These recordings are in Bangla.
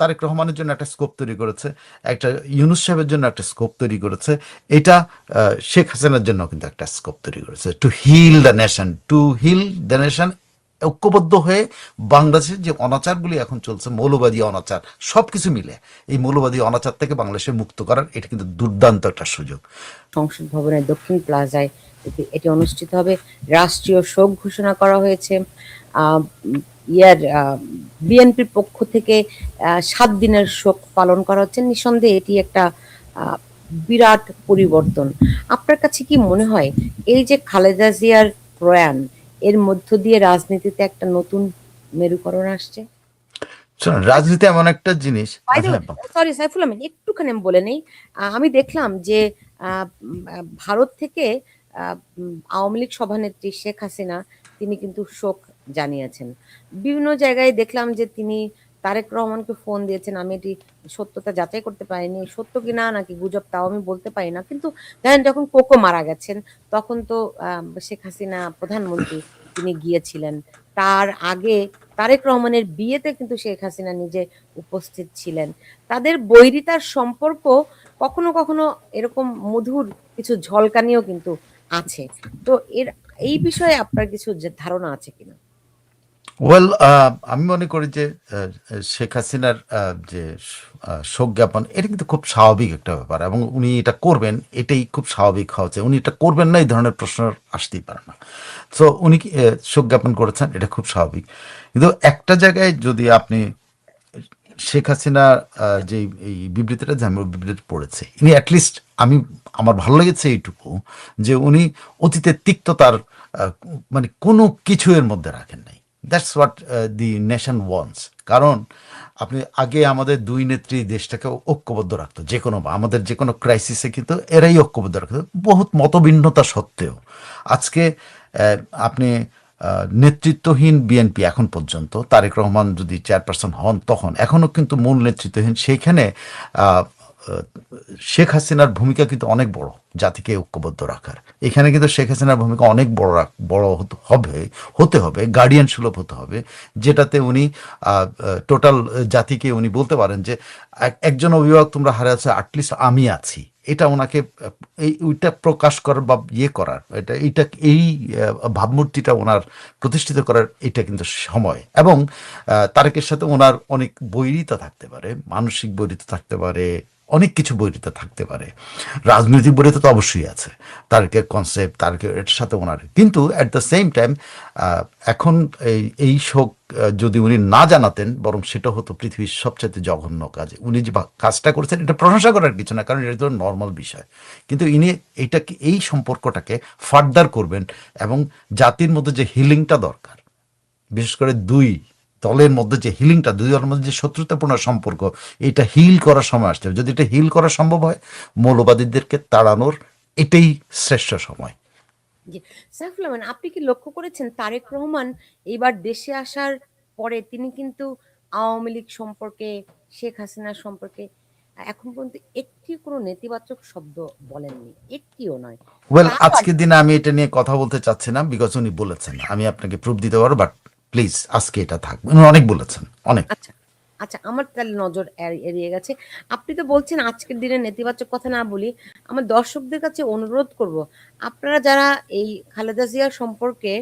তারেক রহমানের জন্য একটা স্কোপ তৈরি করেছে, একটা ইউনুস সাহেবের জন্য একটা স্কোপ তৈরি করেছে, এটা শেখ হাসিনার জন্য কিন্তু একটা স্কোপ তৈরি করেছে to heal the nation to heal the nation ঐক্যবদ্ধ হয়ে বাংলাদেশের যে অনাচারগুলি এখন চলছে, মৌলবাদী অনাচার সব কিছু মিলে এই মৌলবাদী অনাচার থেকে বাংলাদেশে মুক্ত করার এটা কিন্তু দুর্দান্ত একটা সুযোগ। সংসদ ভবনের দক্ষিণ প্লাজায় এটি- অনুষ্ঠিত হবে। রাষ্ট্রীয় শোক ঘোষণা করা হয়েছে। ইয়ার বিএনপির পক্ষ থেকে সাত দিনের শোক পালন করা হচ্ছে। নিঃসন্দেহে এটি একটা বিরাট পরিবর্তন। আপনার কাছে কি মনে হয়, এই যে খালেদা জিয়ার প্রয়াণ এর মধ্য দিয়ে রাজনীতিতে একটা নতুন মেরুকরণ আসছে। শোনো, রাজনীতি এমন একটা জিনিস সরি সাইফুল আমিন একটুখানি আমি বলে নেই। আমি দেখলাম যে ভারত থেকে আওয়ামী লীগ সভানেত্রী শেখ হাসিনা তিনি কিন্তু শোক জানিয়েছেন। বিভিন্ন জায়গায় দেখলাম যে তিনি তারেক রহমানকে ফোন দিয়েছেন, আমি এটি সত্যতা যাচাই করতে পারিনি, সত্য কি না নাকি গুজব তাও আমি বলতে পারি না। কিন্তু দেখেন, যখন কোকো মারা গেছেন, তখন তো শেখ হাসিনা প্রধানমন্ত্রী তিনি গিয়েছিলেন। তার আগে তারেক রহমানের বিয়েতে কিন্তু শেখ হাসিনা নিজে উপস্থিত ছিলেন। তাদের বৈরিতার সম্পর্ক কখনো কখনো এরকম মধুর কিছু ঝলকানিও কিন্তু আছে। তো এর, এই বিষয়ে আপনার কিছু ধারণা আছে কিনা? ওয়েল আমি মনে করি যে শেখ হাসিনার যে শোক জ্ঞাপন, এটা কিন্তু খুব স্বাভাবিক একটা ব্যাপার এবং উনি এটা করবেন, এটাই খুব স্বাভাবিক হওয়া উচিত। উনি এটা করবেন না, এই ধরনের প্রশ্ন আসতেই পারে না। সো উনি শোক জ্ঞাপন করেছেন, এটা খুব স্বাভাবিক। কিন্তু একটা জায়গায় যদি আপনি, শেখ হাসিনা যে, এই বিবৃতিটা যে, আমি বিবৃতি পড়েছি, ইনি অ্যাটলিস্ট আমি, আমার ভালো লেগেছে এইটুকু যে, উনি অতীতের তিক্ততার মানে কোনো কিছু এর মধ্যে রাখেন নাই। That's what the nation wants কারণ আপনি আগে আমাদের দুই নেত্রী দেশটাকে ঐক্যবদ্ধ রাখতো, যে কোনো আমাদের যে কোনো ক্রাইসিসে কিন্তু এরাই ঐক্যবদ্ধ রাখতো। বহুত মতভিন্নতা সত্ত্বেও আজকে আপনি নেতৃত্বহীন বিএনপি এখন পর্যন্ত, তারেক রহমান যদি চেয়ারপারসন হন তখন এখনও কিন্তু মূল নেতৃত্বহীন সেইখানে শেখ হাসিনার ভূমিকা কিন্তু অনেক বড়, জাতিকে ঐক্যবদ্ধ রাখার। এখানে কিন্তু শেখ হাসিনার ভূমিকা অনেক বড় বড় হবে, হতে হবে গার্ডিয়ান সুলভ হতে হবে, যেটাতে উনি টোটাল জাতিকে উনি বলতে পারেন যে, এক- একজন অভিভাবক তোমরা হারাচ্ছে আটলিস্ট আমি আছি। এটা ওনাকে, এই, ওইটা প্রকাশ করার বা ইয়ে করার, এটা, এইটা, এই ভাবমূর্তিটা ওনার প্রতিষ্ঠিত করার এটা কিন্তু সময়। এবং তারেকের সাথে ওনার অনেক বৈরিতা থাকতে পারে, মানসিক বৈরিতা থাকতে পারে অনেক কিছু বৈরিতা থাকতে পারে। রাজনৈতিক বৈরিতা তো অবশ্যই আছে। তারেকের কনসেপ্ট তারেকের এটার সাথে ওনার। কিন্তু অ্যাট দ্য সেম টাইম এখন এই এই শোক যদি উনি না জানাতেন, বরং সেটা হতো পৃথিবীর সবচেয়ে জঘন্য কাজ। উনি যে কাজটা করেছেন, এটা প্রশংসা করার কিছু না, কারণ এটা তো নর্মাল বিষয়। কিন্তু ইনি এইটাকে এই সম্পর্কটাকে ফার্দার করবেন এবং জাতির মধ্যে যে হিলিংটা দরকার, বিশেষ করে দুই দলের মধ্যে যে হিলিংটা দুই দলের মধ্যে যে শত্রুতাপূর্ণ সম্পর্ক এটা হিল করার সময় আসছে যদি এটা হিল করা সম্ভব হয় মৌলবাদীদেরকে তাড়ানোর এটাই শ্রেষ্ঠ সময়। সাইফুল আমিন আপনি কি লক্ষ্য করেছেন তারেক রহমান এবার দেশে আসার পরে তিনি কিন্তু আওয়ামী লীগ সম্পর্কে শেখ হাসিনা সম্পর্কে এখন পর্যন্ত একটি কোনো নেতিবাচক শব্দ বলেননি? একটিও নয়। ওয়েল আজকের দিনে আমি এটা নিয়ে কথা বলতে চাচ্ছি না বিকজ উনি বলেছেন। আমি আপনাকে প্রুফ দিতে পারব বাট প্লিজ আজকে এটা থাকবে উনি অনেক বলেছেন অনেক। আচ্ছা আচ্ছা আমার তাহলে নজর এড়িয়ে গেছে। আপনি তো বলছেন আজকের দিনে নেতিবাচক কথা না বলি আমার দর্শকদের কাছে অনুরোধ করব আপনারা যারা এই খালেদা জিয়া সম্পর্কে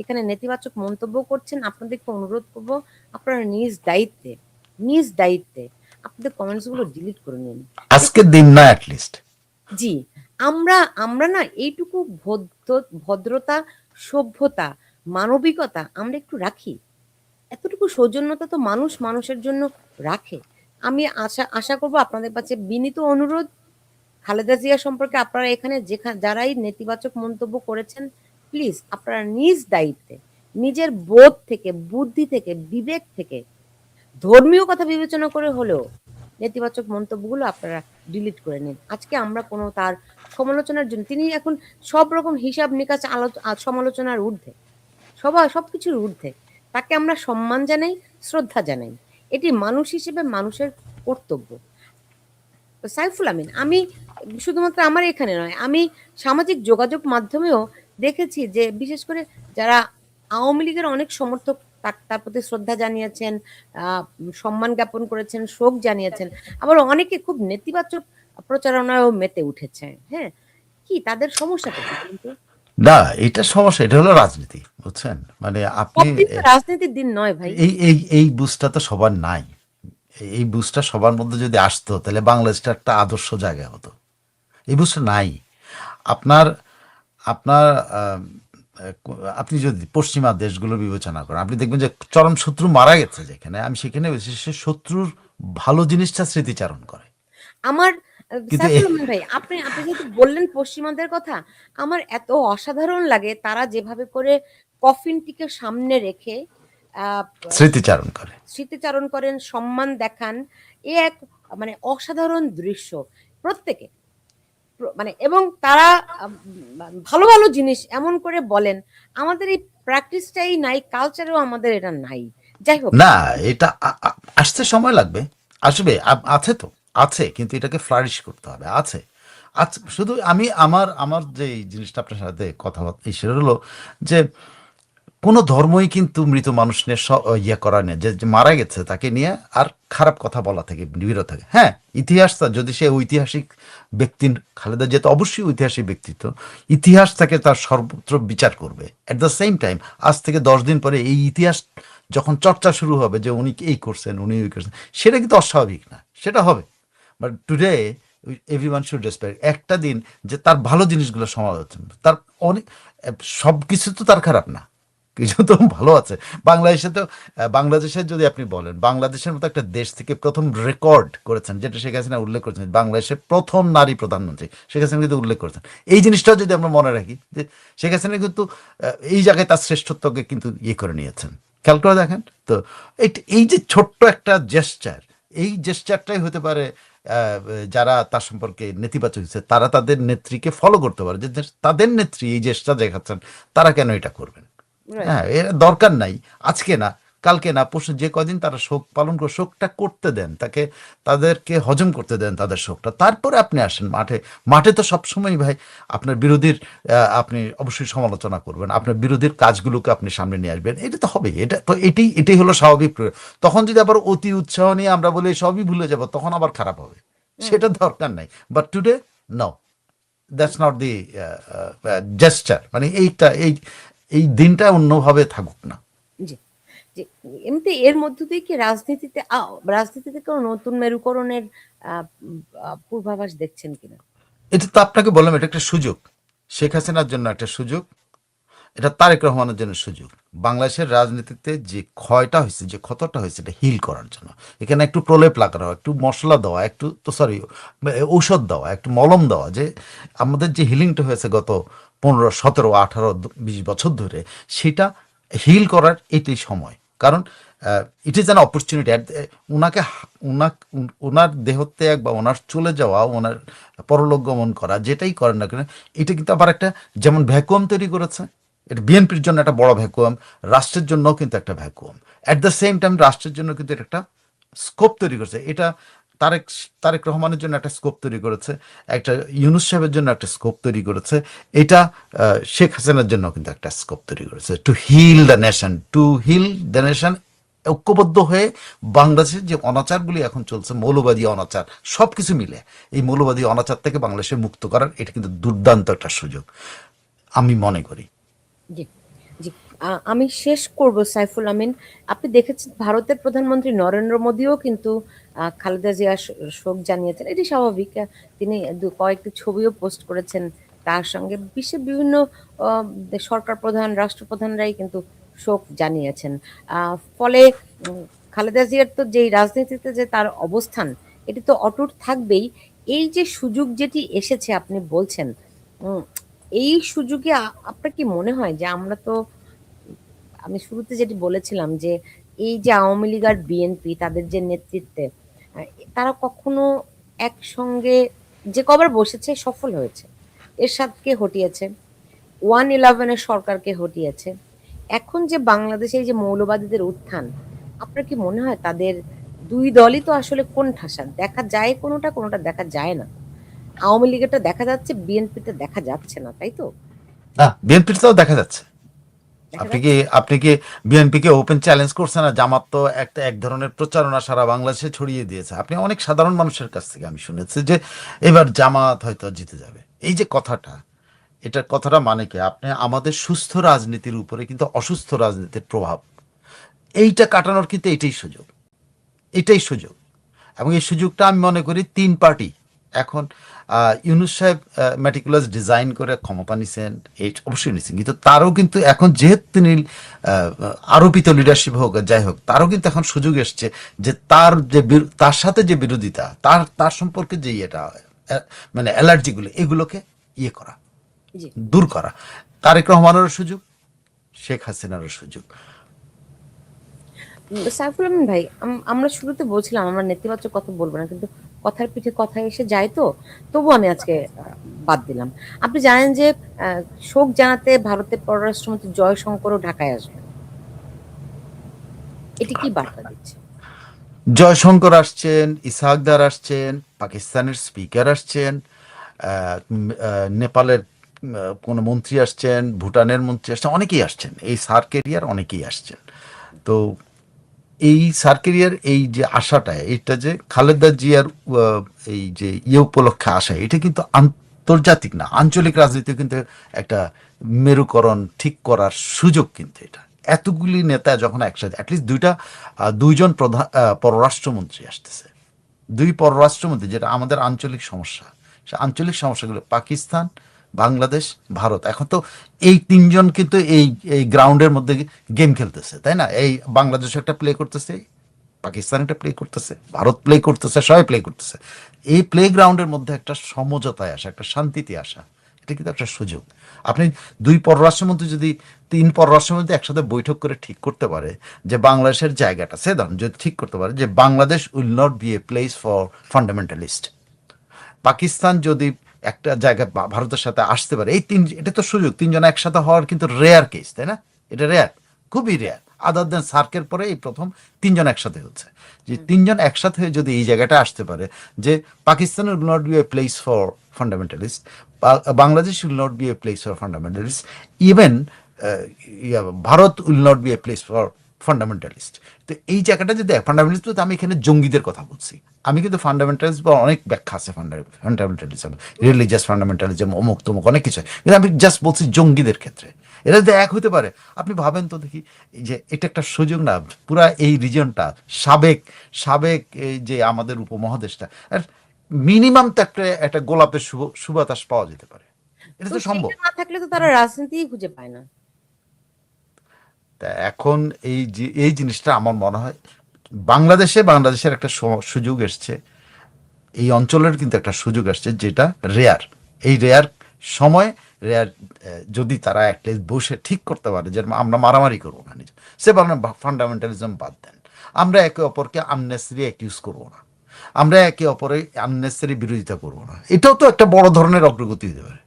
এখানে নেতিবাচক মন্তব্য করছেন আপনাদেরকে অনুরোধ করব আপনারা নিজ দায়িত্বে নিজ দায়িত্বে আপনাদের কমেন্টসগুলো ডিলিট করে নিন। আজকের দিন না অ্যাটলিস্ট জি আমরা আমরা না এইটুকু ভদ্র ভদ্রতা সভ্যতা মানবিকতা আমরা একটু রাখি। এতটুকু সৌজন্যতা তো মানুষ মানুষের জন্য রাখে। আমি আশা আশা করব আপনাদের কাছে বিনীত অনুরোধ। খালেদা জিয়া সম্পর্কে আপনারা এখানে যেখানে যারাই নেতিবাচক মন্তব্য করেছেন প্লিজ আপনারা নিজ দায়িত্বে, নিজের বোধ থেকে, বুদ্ধি থেকে, বিবেক থেকে, ধর্মীয় কথা বিবেচনা করে হলেও নেতিবাচক মন্তব্যগুলো আপনারা ডিলিট করে নিন। আজকে আমরা কোনো তার সমালোচনার জন্য, তিনি এখন সব রকম হিসাব নিকাশ আলো- সমালোচনার ঊর্ধ্বে। সবাই সবকিছুর ঊর্ধ্বে। তাকে আমরা সম্মান জানাই, শ্রদ্ধা জানাই। এটি মানুষ হিসেবে মানুষের কর্তব্য। সাইফুল আমিন, আমি শুধুমাত্র আমার এখানে নয়, আমি সামাজিক যোগাযোগ মাধ্যমেও দেখেছি যে বিশেষ করে যারা আওয়ামী লীগের অনেক সমর্থক, তার তার প্রতি শ্রদ্ধা জানিয়েছেন সম্মান জ্ঞাপন করেছেন, শোক জানিয়েছেন। আবার অনেকে খুব নেতিবাচক প্রচারণায়ও মেতে উঠেছে। হ্যাঁ কি তাদের সমস্যাটা কিন্তু না এটা সমস্যা এটা হলো রাজনীতি বুঝছেন? মানে আপনি রাজনীতির দিন নয় ভাই। এই এই এই বুঝটা তো সবার নাই। এই বুঝটা সবার মধ্যে যদি আসতো তাহলে বাংলাদেশটা একটা আদর্শ জায়গা হতো। এই বুঝটা নাই। আপনার আপনার আপনি যদি পশ্চিমা দেশগুলো বিবেচনা করেন আপনি দেখবেন যে চরম শত্রু মারা গেছে যেখানে আমি সেখানে সে শত্রুর ভালো জিনিসটা স্মৃতিচারণ করে। আমার ভাই আপনি আপনি যেহেতু বললেন পশ্চিমাদের কথা আমার এত অসাধারণ লাগে তারা যেভাবে করে কফিনটিকে সামনে রেখে স্মৃতিচারণ করে। স্মৃতিচারণ করেন সম্মান দেখান এ এক মানে অসাধারণ দৃশ্য প্রত্যেকে। মানে এবং তারা ভালো ভালো জিনিস এমন করে বলেন আমাদের এই প্র্যাকটিসটাই নাই কালচারেও আমাদের এটা নাই। যাই হোক। না এটা আসতে সময় লাগবে। আসবে আছে তো। আছে, কিন্তু এটাকে ফ্লারিশ করতে হবে, আছে। আচ্ছা শুধু আমি আমার আমার যে জিনিসটা আপনার সাথে কথাবার্তা সেটা হলো যে কোনো ধর্মই কিন্তু মৃত মানুষ নিয়ে ইয়ে করা নেই যে মারা গেছে তাকে নিয়ে আর খারাপ কথা বলা থেকে বিরত থাকে। হ্যাঁ ইতিহাসটা যদি সে ঐতিহাসিক ব্যক্তির খালেদা যেহেতু অবশ্যই ঐতিহাসিক ব্যক্তিত্ব, ইতিহাস তাকে তার সর্বত্র বিচার করবে। অ্যাট দ্য সেম টাইম আজ থেকে দশ দিন পরে এই ইতিহাস যখন চর্চা শুরু হবে যে উনি এই করছেন, উনি ওই করছেন, সেটা কিন্তু অস্বাভাবিক না, সেটা হবে। But today everyone should respect একটা দিন যে তার ভালো জিনিসগুলো সমালোচনা, তার অনেক, সব কিছু তো তার খারাপ না। কিছু তো ভালো আছে। বাংলাদেশে তো বাংলাদেশের যদি আপনি বলেন, বাংলাদেশের মতো একটা দেশ থেকে প্রথম রেকর্ড করেছেন, যেটা শেখ হাসিনা উল্লেখ করেছেন, বাংলাদেশের প্রথম নারী প্রধানমন্ত্রী শেখ হাসিনা কিন্তু উল্লেখ করেছেন। এই জিনিসটাও যদি আমরা মনে রাখি, যে শেখ হাসিনা কিন্তু, এই জায়গায় তার শ্রেষ্ঠত্বকে কিন্তু ইয়ে করে নিয়েছেন। খেয়াল করে দেখেন তো, এই- যে ছোট্ট একটা জেস্টার এই জেস্টারটাই হতে পারে যারা তার সম্পর্কে নেতিবাচক হচ্ছে তারা তাদের নেত্রীকে ফলো করতে পারে। যে তাদের নেত্রী এই জেস্টার দেখাচ্ছেন তারা কেন এটা করবেন? হ্যাঁ এর দরকার নাই। আজকে না কালকে না পরশু যে কদিন তারা শোক পালন করে শোকটা করতে দেন তাকে তাদেরকে হজম করতে দেন তাদের শোকটা। তারপরে আপনি আসেন মাঠে। মাঠে তো সবসময় ভাই আপনার বিরোধীর আপনি অবশ্যই সমালোচনা করবেন। আপনার বিরোধীর কাজগুলোকে আপনি সামনে নিয়ে আসবেন। এটা তো হবে এটা তো এটাই এটাই হলো স্বাভাবিক। তখন যদি আবার অতি উৎসাহ নিয়ে আমরা বলি সবই ভুলে যাব তখন আবার খারাপ হবে। সেটা দরকার নাই। But today no that's not the gesture মানে এইটা এই এই দিনটা অন্যভাবে থাকুক না। জি। জি এমনিতে এর মধ্য দিয়ে কি রাজনীতিতে রাজনীতিতে কোনো নতুন মেরুকরণের পূর্বাভাস দেখছেন কিনা? এটা তো আপনাকে বললাম, এটা একটা সুযোগ। শেখ হাসিনার জন্য একটা সুযোগ, এটা তারেক রহমানের জন্য সুযোগ। বাংলাদেশের রাজনীতিতে যে ক্ষয়টা হয়েছে, যে ক্ষতটা হয়েছে, এটা হিল করার জন্য। এখানে একটু প্রলেপ লাগানো, একটু মশলা দেওয়া, একটু তো সরি ঔষধ দেওয়া, একটু মলম দেওয়া, যে আমাদের যে হিলিংটা হয়েছে গত পনেরো, সতেরো, আঠারো, বিশ বছর ধরে, সেটা হিল করার এটাই সময়। কারণ ইট ইজ অ্যান অপরচুনিটি ওনাকে ওনার ওনার দেহত্যাগ বা ওনার চলে যাওয়া ওনার পরলোক গমন করা, যেটাই করেন না কেন, এটা কিন্তু আবার একটা, যেমন ভ্যাকুয়াম তৈরি করেছে, এটা বিএনপির জন্য একটা বড় ভ্যাকুয়াম রাষ্ট্রের জন্য কিন্তু একটা vacuum at the same time রাষ্ট্রের জন্য কিন্তু এটা একটা স্কোপ তৈরি করছে। এটা তারেক তারেক রহমানের জন্য একটা স্কোপ তৈরি করেছে, একটা ইউনুস সাহেবের জন্য একটা স্কোপ তৈরি করেছে, এটা শেখ হাসিনার জন্য কিন্তু একটা স্কোপ তৈরি করেছে to heal the nation to heal the nation ঐক্যবদ্ধ হয়ে বাংলাদেশের যে অনাচারগুলি এখন চলছে, মৌলবাদী অনাচার সব কিছু মিলে এই মৌলবাদী অনাচার থেকে বাংলাদেশে মুক্ত করার, এটা কিন্তু দুর্দান্ত একটা সুযোগ, আমি মনে করি। জি। আমি শেষ করব, সাইফুল আমিন। আপনি দেখেছেন, ভারতের প্রধানমন্ত্রী নরেন্দ্র মোদীও কিন্তু খালেদা জিয়া শোক জানিয়েছেন। এটি স্বাভাবিক তিনি কয়েকটি ছবিও পোস্ট করেছেন তার সঙ্গে। বিশ্বের বিভিন্ন সরকার প্রধান, রাষ্ট্রপ্রধানরাই কিন্তু শোক জানিয়েছেন। ফলে খালেদা জিয়ার তো যেই রাজনীতিতে যে তার অবস্থান, এটি তো অটুট থাকবেই। এই যে সুযোগ যেটি এসেছে, আপনি বলছেন এই সুযোগে আপনার কি মনে হয় যে আমরা তো আমি শুরুতে যেটি বলেছিলাম যে, এই যে আওয়ামী লীগ আর বিএনপি তাদের যে নেতৃত্বে তারা কখনো একসঙ্গে যে কবার বসেছে সফল হয়েছে। এরশাদকে হটিয়েছে, ওয়ান ইলেভেনের সরকারকে হটিয়েছে। এখন যে বাংলাদেশে এই যে মৌলবাদীদের উত্থান, আপনার কি মনে হয় তাদের দুই দলই তো আসলে কোন ঠাসা? দেখা যায় কোনোটা কোনোটা দেখা যায় না। আওয়ামী লীগেরটা দেখা যাচ্ছে বিএনপিটা দেখা যাচ্ছে না, তাই তো? না বিএনপির তো দেখা যাচ্ছে। আপনি কি আপনি কি বিএনপিকে ওপেন চ্যালেঞ্জ করছেন না? জামাত তো একটা এক ধরনের প্রচারণা সারা বাংলাদেশে ছড়িয়ে দিয়েছে। আপনি অনেক সাধারণ মানুষের কাছ থেকে আমি শুনেছি যে এবার জামাত হয়তো জিতে যাবে। এই যে কথাটা এটার কথাটা মানে কি? আপনি আমাদের সুস্থ রাজনীতির উপরে কিন্তু অসুস্থ রাজনীতির প্রভাব। এইটা কাটানোর কিন্তু এটাই সুযোগ। এটাই সুযোগ। এবং এই সুযোগটা আমি মনে করি তিন পার্টি এখন ইউনুস সাহেব ম্যাটিকুলাস ডিজাইন করে ক্ষমতা নিছেন এই অবশ্যই নিছেন। কিন্তু তারও কিন্তু এখন যেহেতু তিনি আরোপিত লিডারশিপ হোক যাই হোক তারও কিন্তু এখন সুযোগ এসছে যে তার যে তার সাথে যে বিরোধিতা তার তার সম্পর্কে যে এটা মানে অ্যালার্জিগুলো এগুলোকে ইয়ে করা দূর করা। তারেক রহমানেরও সুযোগ শেখ হাসিনারও সুযোগ। সাইফুল ভাই আমরা শুরুতে বলছিলাম আমরা নেতিবাচক কথা বলব না কিন্তু কথার পিঠে কথা এসে যায় তো? তবু আমি আজকে বাদ দিলাম। আপনি জানেন যে শোক জানাতে ভারতের পররাষ্ট্রমন্ত্রী জয়শঙ্করও ঢাকায় আসবেন। এটি কি বার্তা দিচ্ছে? জয়শঙ্কর আসছেন, ইসাকদার আসছেন, পাকিস্তানের স্পিকার আসছেন নেপালের কোনো মন্ত্রী আসছেন, ভুটানের মন্ত্রী আসছেন, অনেকেই আসছেন। এই সার্ক এরিয়ার অনেকেই আসছেন। তো এই সার্ক এরিয়ার এই যে আশাটা, এটা যে খালেদা জিয়ার এই যে ইয়ে উপলক্ষে আসা, এটা কিন্তু আন্তর্জাতিক না, আঞ্চলিক রাজনীতি কিন্তু একটা মেরুকরণ ঠিক করার সুযোগ কিন্তু এটা। এতগুলি নেতা যখন একসাথে অ্যাটলিস্ট দুইটা দুইজন প্রধান পররাষ্ট্রমন্ত্রী আসতেছে। দুই পররাষ্ট্রমন্ত্রী, যেটা আমাদের আঞ্চলিক সমস্যা। সে আঞ্চলিক সমস্যাগুলো, পাকিস্তান বাংলাদেশ, ভারত। এখন তো এই তিনজন কিন্তু এই এই গ্রাউন্ডের মধ্যে গেম খেলতেছে, তাই না? এই বাংলাদেশ একটা প্লে করতেছে, পাকিস্তান একটা প্লে করতেছে, ভারত প্লে করতেছে, সবাই প্লে করতেছে। এই প্লে গ্রাউন্ডের মধ্যে একটা সমঝোতায় আসা, একটা শান্তিতে আসা, এটা কিন্তু একটা সুযোগ। আপনি দুই পররাষ্ট্রমন্ত্রী যদি তিন পররাষ্ট্রমন্ত্রী একসাথে বৈঠক করে ঠিক করতে পারে যে বাংলাদেশের জায়গাটা, সে ধরুন, যদি ঠিক করতে পারে যে Bangladesh will not be a place for fundamentalist Pakistan যদি একটা জায়গায় ভারতের সাথে আসতে পারে। এই তিন এটা তো সুযোগ তিনজন একসাথে হওয়ার কিন্তু রেয়ার কেস তাই না? এটা রেয়ার খুবই রেয়ার আদার দেন সার্কের পরে এই প্রথম তিনজন একসাথে হচ্ছে। যে তিনজন একসাথে যদি এই জায়গাটা আসতে পারে যে Pakistan will not be a place for fundamentalist Bangladesh will not be a place for fundamentalist even Bharat will not be a place for fundamentalist তো এই জায়গাটা যদি ফান্ডামেন্টালিস্ট বলতে আমি এখানে জঙ্গিদের কথা বলছি। আমি কিন্তু ফান্ডামেন্টালিস্ট বা অনেক ব্যাখ্যা আছে ফান্ডামেন্টালিজম রিলিজিয়াস ফান্ডামেন্টালিজম অমুক তমুক অনেক কিছু। কিন্তু আমি জাস্ট বলছি জঙ্গিদের ক্ষেত্রে। এটা যদি এক হতে পারে আপনি ভাবেন তো দেখি যে এটা একটা সুযোগ না পুরা এই রিজনটা সাবেক সাবেক এই যে আমাদের উপমহাদেশটা মিনিমাম তো একটা একটা গোলাপের সুবাতাস পাওয়া যেতে পারে। এটা তো তো সম্ভব। না থাকলে তো তারা রাজনীতি খুঁজে পায় না। তা এখন এই যে এই জিনিসটা আমার মনে হয় বাংলাদেশে, বাংলাদেশের একটা সুযোগ এসছে। এই অঞ্চলের কিন্তু একটা সুযোগ আসছে যেটা রেয়ার। এই রেয়ার সময়, রেয়ার যদি তারা একটা বসে ঠিক করতে পারে যে আমরা মারামারি করব না নিজে। সে বলেন ফান্ডামেন্টালিজম বাদ দেন। আমরা একে অপরকে আননেসারি অ্যাকিউজ করব না। আমরা একে অপরে আননেসারি বিরোধিতা করব না। এটাও তো একটা বড় ধরনের অগ্রগতি হতে পারে।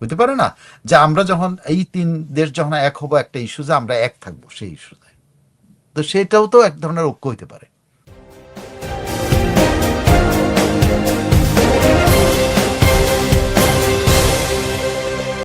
বুঝতে পারে না? যে আমরা যখন এই তিন দেশ যখন এক হব, একটা ইস্যুতে আমরা এক থাকব, সেই ইস্যুতে। তো সেটাও তো এক ধরনের ঐক্য হইতে পারে।